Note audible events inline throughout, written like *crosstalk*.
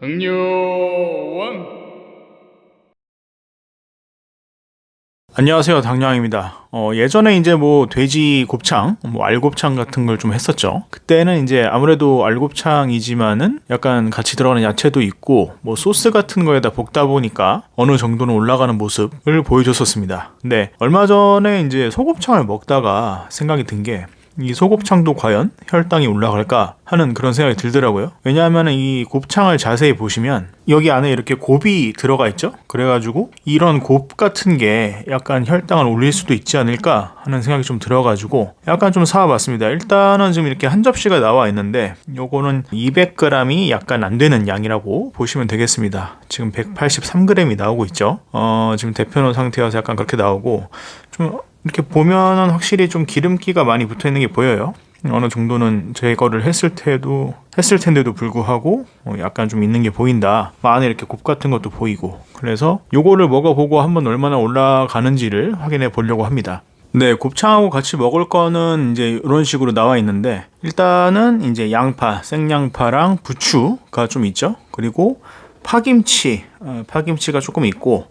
흥룡원. 안녕하세요 당뇨왕입니다. 어, 예전에 이제 뭐 돼지 곱창 뭐 알곱창 같은 걸 좀 했었죠. 그때는 이제 아무래도 알곱창이지만은 약간 같이 들어가는 야채도 있고 뭐 소스 같은 거에다 볶다 보니까 어느 정도는 올라가는 모습을 보여줬었습니다. 근데 얼마 전에 이제 소곱창을 먹다가 생각이 든 게 이 소곱창도 과연 혈당이 올라갈까 하는 그런 생각이 들더라고요. 왜냐하면 이 곱창을 자세히 보시면 여기 안에 이렇게 곱이 들어가 있죠. 그래가지고 이런 곱 같은 게 약간 혈당을 올릴 수도 있지 않을까 하는 생각이 좀 들어가지고 약간 좀 사와봤습니다. 일단은 지금 이렇게 한 접시가 나와 있는데 요거는 200g이 약간 안 되는 양이라고 보시면 되겠습니다. 지금 183g이 나오고 있죠. 어, 지금 대표놓은 상태여서 약간 그렇게 나오고 좀 이렇게 보면은 확실히 좀 기름기가 많이 붙어 있는 게 보여요. 어느 정도는 제거를 했을 때도 했을 텐데도 불구하고 어, 약간 좀 있는 게 보인다. 뭐 안에 이렇게 곱 같은 것도 보이고 그래서 요거를 먹어보고 한번 얼마나 올라가는지를 확인해 보려고 합니다. 네, 곱창하고 같이 먹을 거는 이제 이런 식으로 나와 있는데 일단은 이제 양파, 생양파랑 부추가 좀 있죠. 그리고 파김치, 어, 파김치가 조금 있고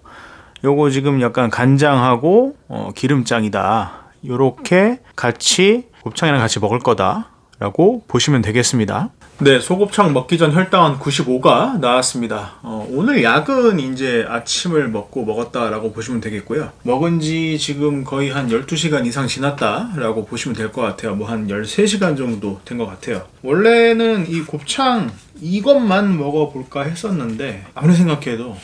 요거 지금 약간 간장하고 어, 기름장이다. 요렇게 같이 곱창이랑 같이 먹을 거다라고 보시면 되겠습니다. 네, 소곱창 먹기 전 혈당은 95가 나왔습니다. 어, 오늘 약은 이제 아침을 먹고 먹었다라고 보시면 되겠고요. 먹은 지 지금 거의 한 12시간 이상 지났다라고 보시면 될 것 같아요. 뭐 한 13시간 정도 된 것 같아요. 원래는 이 곱창 이것만 먹어볼까 했었는데 아무리 생각해도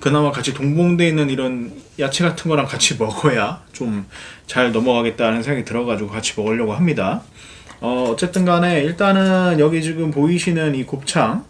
그나마 같이 동봉돼 있는 이런 야채 같은 거랑 같이 *laughs* 먹어야 좀 잘 넘어가겠다는 생각이 들어가지고 같이 먹으려고 합니다. 어, 어쨌든 간에 일단은 여기 지금 보이시는 이 곱창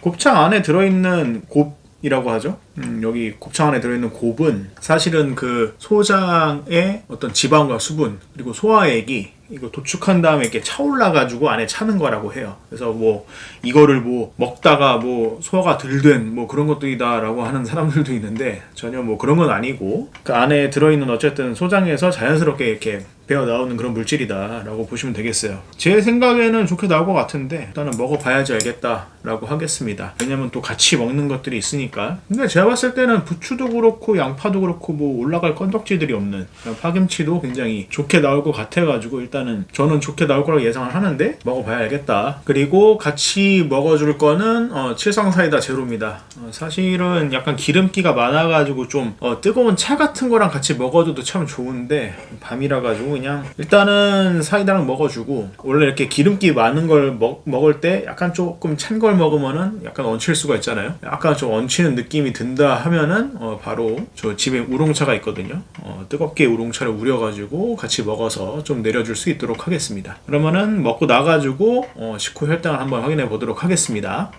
곱창 안에 들어있는 곱이라고 하죠. 음, 여기 곱창 안에 들어있는 곱은 사실은 그 소장의 어떤 지방과 수분 그리고 소화액이 이거 도축한 다음에 이렇게 차올라 가지고 안에 차는 거라고 해요. 그래서 뭐 이거를 뭐 먹다가 뭐 소화가 덜 된 뭐 그런 것들이다라고 하는 사람들도 있는데 전혀 뭐 그런 건 아니고 그 안에 들어있는 어쨌든 소장에서 자연스럽게 이렇게 배어 나오는 그런 물질이다라고 보시면 되겠어요. 제 생각에는 좋게 나올 것 같은데 일단은 먹어봐야지 알겠다라고 하겠습니다. 왜냐면 또 같이 먹는 것들이 있으니까. 근데 제가 봤을 때는 부추도 그렇고 양파도 그렇고 뭐 올라갈 건덕지들이 없는 파김치도 굉장히 좋게 나올 것 같아가지고 일단은 저는 좋게 나올 거라고 예상을 하는데 먹어봐야 알겠다. 그리고 같이 먹어줄 거는 어, 칠성사이다 제로입니다. 어, 사실은 약간 기름기가 많아가지고 좀 어, 뜨거운 차 같은 거랑 같이 먹어줘도 참 좋은데 밤이라 가지고 그냥 일단은 사이다랑 먹어주고 원래 이렇게 기름기 많은 걸 먹, 먹을 때 약간 조금 찬 걸 먹으면은 약간 얹힐 수가 있잖아요. 약간 좀 얹히는 느낌이 든다 하면은 어, 바로 저 집에 우롱차가 있거든요. 어, 뜨겁게 우롱차를 우려가지고 같이 먹어서 좀 내려줄 수 있도록 하겠습니다. 그러면은 먹고 나가지고 어, 식후 혈당을 한번 확인해 보도록 하겠습니다.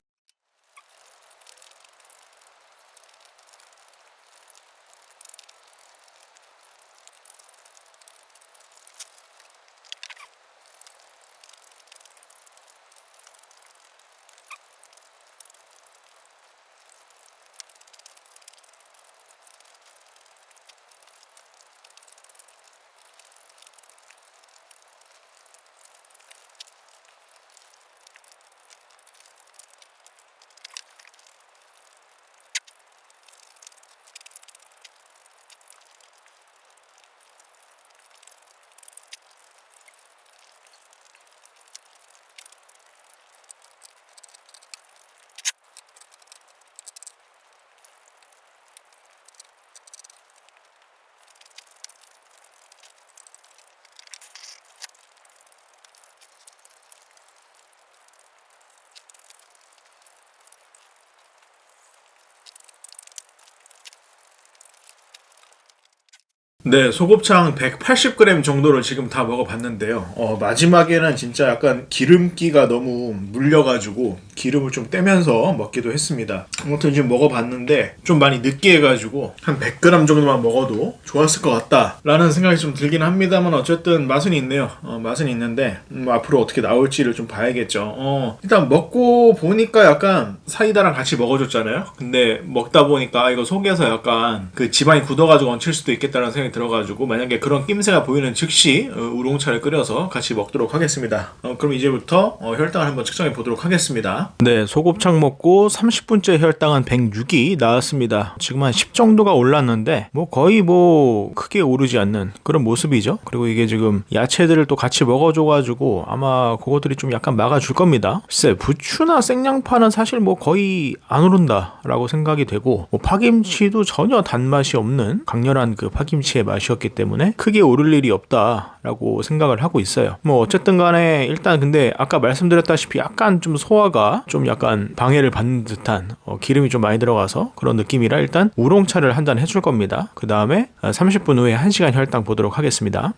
네, 소곱창 180g 정도를 지금 다 먹어봤는데요. 어, 마지막에는 진짜 약간 기름기가 너무 물려가지고 기름을 좀 떼면서 먹기도 했습니다. 아무튼 지금 먹어봤는데 좀 많이 느끼 해가지고 한 100g 정도만 먹어도 좋았을 것 같다라는 생각이 좀 들긴 합니다만 어쨌든 맛은 있네요. 어, 맛은 있는데 음, 앞으로 어떻게 나올지를 좀 봐야겠죠. 어, 일단 먹고 보니까 약간 사이다랑 같이 먹어줬잖아요. 근데 먹다 보니까 이거 속에서 약간 그 지방이 굳어가지고 얹힐 수도 있겠다는 생각이 들어가지고 만약에 그런 낌새가 보이는 즉시 어, 우롱차를 끓여서 같이 먹도록 하겠습니다. 어, 그럼 이제부터 어, 혈당을 한번 측정해 보도록 하겠습니다. 네, 소곱창 먹고 30분째 혈당은 106이 나왔습니다. 지금 한 10 정도가 올랐는데 뭐 거의 뭐 크게 오르지 않는 그런 모습이죠. 그리고 이게 지금 야채들을 또 같이 먹어줘가지고 아마 그것들이 좀 약간 막아줄 겁니다. 글쎄 부추나 생양파는 사실 뭐 거의 안 오른다라고 생각이 되고 뭐 파김치도 전혀 단맛이 없는 강렬한 그 파김치의 맛이었기 때문에 크게 오를 일이 없다라고 생각을 하고 있어요. 뭐 어쨌든 간에 일단 근데 아까 말씀드렸다시피 약간 좀 소화가 좀 약간 방해를 받는 듯한 어, 기름이 좀 많이 들어가서 그런 느낌이라 일단 우롱차를 한 잔 해줄 겁니다. 그 다음에 30분 후에 1시간 혈당 보도록 하겠습니다.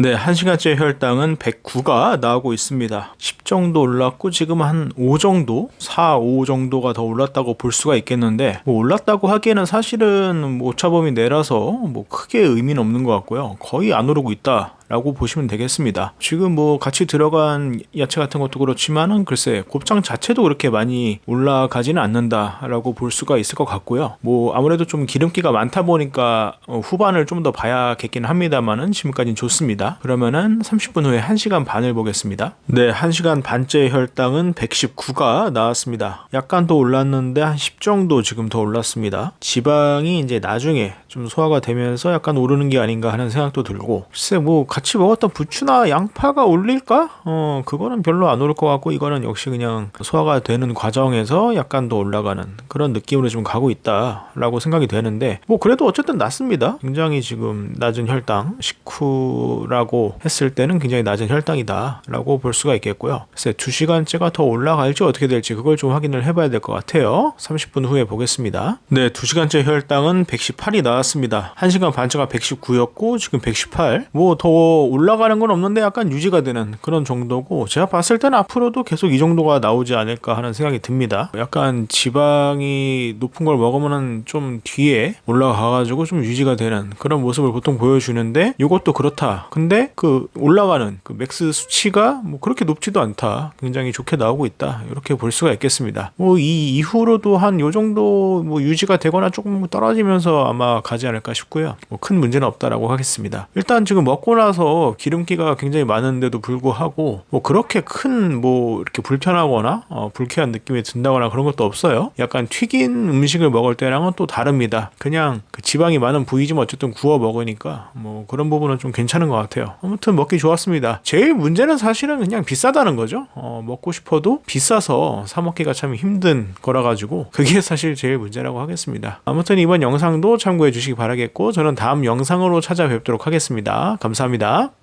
네, 1시간째 혈당은 109가 나오고 있습니다. 10 정도 올랐고 지금 한 5 정도, 4, 5 정도가 더 올랐다고 볼 수가 있겠는데 뭐 올랐다고 하기에는 사실은 뭐 오차범위 내라서 뭐 크게 의미는 없는 것 같고요. 거의 안 오르고 있다. 라고 보시면 되겠습니다. 지금 뭐 같이 들어간 야채 같은 것도 그렇지만은 글쎄 곱창 자체도 그렇게 많이 올라가지는 않는다라고 볼 수가 있을 것 같고요. 뭐 아무래도 좀 기름기가 많다 보니까 어, 후반을 좀 더 봐야겠긴 합니다만은 지금까지는 좋습니다. 그러면은 30분 후에 1시간 반을 보겠습니다. 네, 1시간 반째 혈당은 119가 나왔습니다. 약간 더 올랐는데 한 10 정도 지금 더 올랐습니다. 지방이 이제 나중에 좀 소화가 되면서 약간 오르는 게 아닌가 하는 생각도 들고 글쎄 뭐 같이 먹었던 부추나 양파가 올릴까? 어 그거는 별로 안 오를 것 같고 이거는 역시 그냥 소화가 되는 과정에서 약간 더 올라가는 그런 느낌으로 좀 가고 있다라고 생각이 되는데 뭐 그래도 어쨌든 낮습니다. 굉장히 지금 낮은 혈당 식후라고 했을 때는 굉장히 낮은 혈당이다라고 볼 수가 있겠고요. 글쎄 2시간째가 더 올라갈지 어떻게 될지 그걸 좀 확인을 해봐야 될 것 같아요. 30분 후에 보겠습니다. 네, 2시간째 혈당은 118이 나왔습니다. 1시간 반째가 119였고 지금 118. 뭐더 올라가는 건 없는데 약간 유지가 되는 그런 정도고 제가 봤을 때는 앞으로도 계속 이 정도가 나오지 않을까 하는 생각이 듭니다. 약간 지방이 높은 걸 먹으면은 좀 뒤에 올라가가지고 좀 유지가 되는 그런 모습을 보통 보여주는데 이것도 그렇다. 근데 그 올라가는 그 맥스 수치가 뭐 그렇게 높지도 않다. 굉장히 좋게 나오고 있다. 이렇게 볼 수가 있겠습니다. 뭐 이 이후로도 한 요 정도 뭐 유지가 되거나 조금 떨어지면서 아마 가지 않을까 싶고요. 뭐 큰 문제는 없다라고 하겠습니다. 일단 지금 먹고 나서 기름기가 굉장히 많은데도 불구하고 뭐 그렇게 큰 뭐 이렇게 불편하거나 어, 불쾌한 느낌이 든다거나 그런 것도 없어요. 약간 튀긴 음식을 먹을 때랑은 또 다릅니다. 그냥 그 지방이 많은 부위지만 어쨌든 구워 먹으니까 뭐 그런 부분은 좀 괜찮은 것 같아요. 아무튼 먹기 좋았습니다. 제일 문제는 사실은 그냥 비싸다는 거죠. 어, 먹고 싶어도 비싸서 사 먹기가 참 힘든 거라 가지고 그게 *laughs* 사실 제일 문제라고 하겠습니다. 아무튼 이번 영상도 참고해 주시기 바라겠고 저는 다음 영상으로 찾아뵙도록 하겠습니다. 감사합 니다.